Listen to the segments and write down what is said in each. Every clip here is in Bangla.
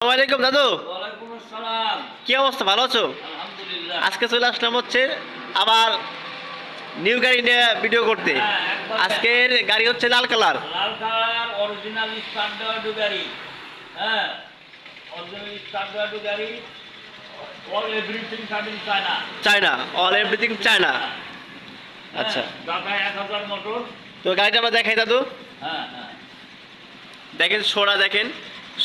আসসালামাইকুম দাদু। কি অবস্থা? ভালো আছো? আজকে চলে আসলাম হচ্ছে আবার নিউ গাড়ি নিয়ে ভিডিও করতে। হ্যাঁ, আজকের গাড়ি হচ্ছে লাল কালার। লাল কালার অরিজিনাল স্ট্যান্ডার্ড গাড়ি। হ্যাঁ অরিজিনাল স্ট্যান্ডার্ড গাড়ি। All everything cutting China China all everything China আচ্ছা। এক হাজার মোটর তো গাড়িটা আমরা দেখাই দাদু। হ্যাঁ হ্যাঁ। দেখেন শোটা দেখেন।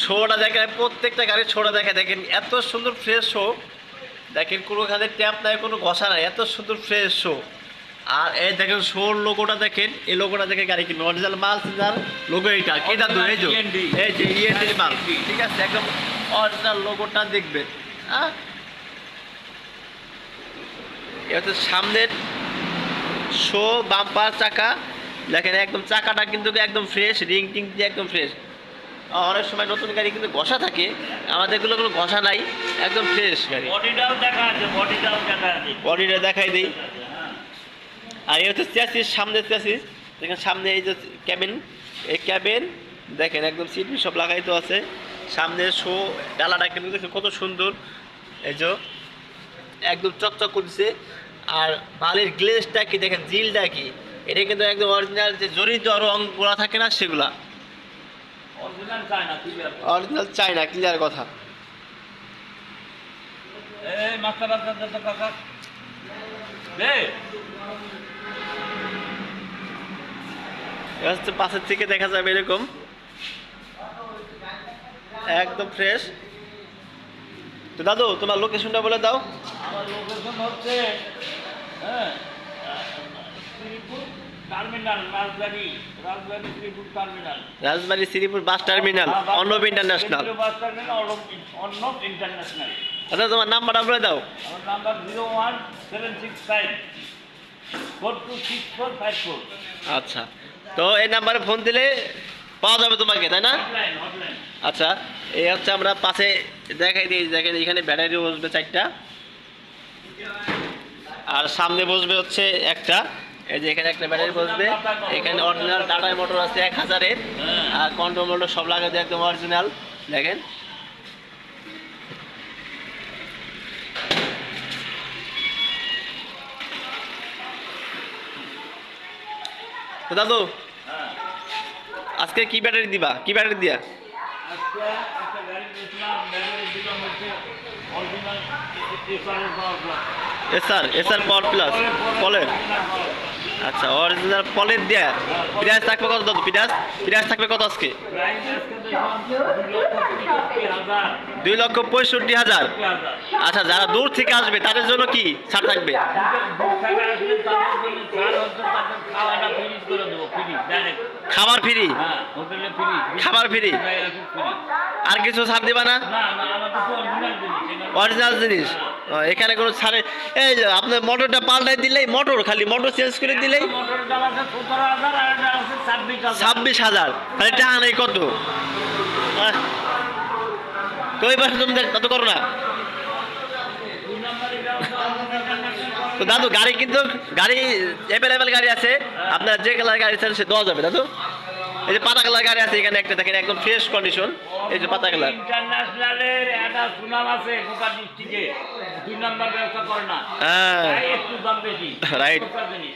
শোটা দেখেন প্রত্যেকটা গাড়ির শোটা দেখে দেখেন এত সুন্দর ফ্রেশ শো দেখেন কোনো খাদের ট্যাপ নাই কোনো ঘষা নাই এত সুন্দর ফ্রেশ শো আর এই দেখেন শোর লোগোটা দেখেন এই লোগোটা দেখে গাড়ি কিনবে। অরিজিনাল মাল সিজার লোগো এইটা। কি দাদু এই যে এই যে ইএনডি মাল। ঠিক আছে একদম অরিজিনাল লোগোটা দেখবেন। হ্যাঁ? এটা সামনের শো বাম্পার চাকা। দেখেন একদম চাকাটা কিন্তু একদম ফ্রেশ রিং টিং দিয়ে একদম ফ্রেশ অনেক সময় নতুন গাড়ি কিন্তু ঘষা থাকে। আমাদেরগুলো কোনো ঘষা নাই একদম ফ্রেশ গাড়ি। বডিটাও দেখা আছে বডিটাও দেখা আছে। বডিটা দেখাই দিই। আর এই হচ্ছে চ্যাসিস সামনে চ্যাসিস দেখেন সামনে এই যে ক্যাবিন এই ক্যাবিন দেখেন একদম সিট সব লাগাইতো আছে। সামনে শো ডালাটা কিন্তু দেখেন কত সুন্দর। এই যে একদম চকচক করছে আর বালির গ্লেজটা কি দেখেন জিলটা কি? এটা কিন্তু একদম অরিজিনাল যে জড়িত রঙগুলো থাকে না সেগুলা। অরিজিনাল চাই না ক্লিয়ার কথা। পাশের থেকে দেখা যাবে এরকম। একদম ফ্রেশ তো দাদু তোমার লোকেশনটা বলে দাও। আমার লোকেশন হচ্ছে হ্যাঁ Rajbari Rajbari Sreepur bus terminal Arnab international. দাদা তোমার নাম্বারটা বলে দাও। আমার number zero one seven six five four two six four five four. আচ্ছা তো এই নাম্বারে ফোন দিলে পাওয়া যাবে তোমাকে তাই না? আচ্ছা এই হচ্ছে আমরা পাশে দেখাই দিই দেখেন এখানে ব্যাটারি বসবে চারটা। আর সামনে বসবে হচ্ছে একটা। এই যে এখানে একটা ব্যাটারি বসবে। এখানে অরিজিনাল টাটা মোটর আছে এক হাজারের। আর কন্ট্রোল মোটর সব দিয়ে একদম অরিজিনাল দেখেন। তো দাদু হ্যাঁ। আজকে কি ব্যাটারি দিবা? কি ব্যাটারি দিয়া? দিলাম হচ্ছে original এসআরের power plus SR SR power plus পলের Thank you. আচ্ছা অরিজিনাল পলের দেয়া। পিরাজ থাকবে কত দাদু, পিরাজ? পিরাজ থাকবে কত আজকে? দুই লক্ষ পঁয়ষট্টি হাজার। আচ্ছা যারা দূর থেকে আসবে, তাদের জন্য কি ছাড় থাকবে? খাবার ফ্রি। খাবার ফ্রি। আর কিছু ছাড় দিবা না? অরিজিনাল জিনিস। এখানে- কোনো ছাড়ে এই আপনার মোটরটা পাল্টাই দিলেই মোটর খালি মোটর চেঞ্জ করে দিলেই আছে ছাব্বিশ হাজার। খালি টাকা নেই কত? তো এই পাশে তুমি তত করো না। তো দাদু গাড়ি কিন্তু গাড়ি অ্যাভেলেবেল গাড়ি আছে। আপনার যে কালার গাড়ি আছে সে দেওয়া যাবে দাদু। এই যে পাতা কালার গাড়ি আছে এখানে একটা দেখেন একদম ফ্রেশ কন্ডিশন এই যে পাতা কালার ইন্টারন্যাশনালের একটা সুনাম আছে গোটা ডিস্ট্রিক্টে দুই নম্বর ব্যবসা করে না। হ্যাঁ। একটু দাম বেশি। জিনিস।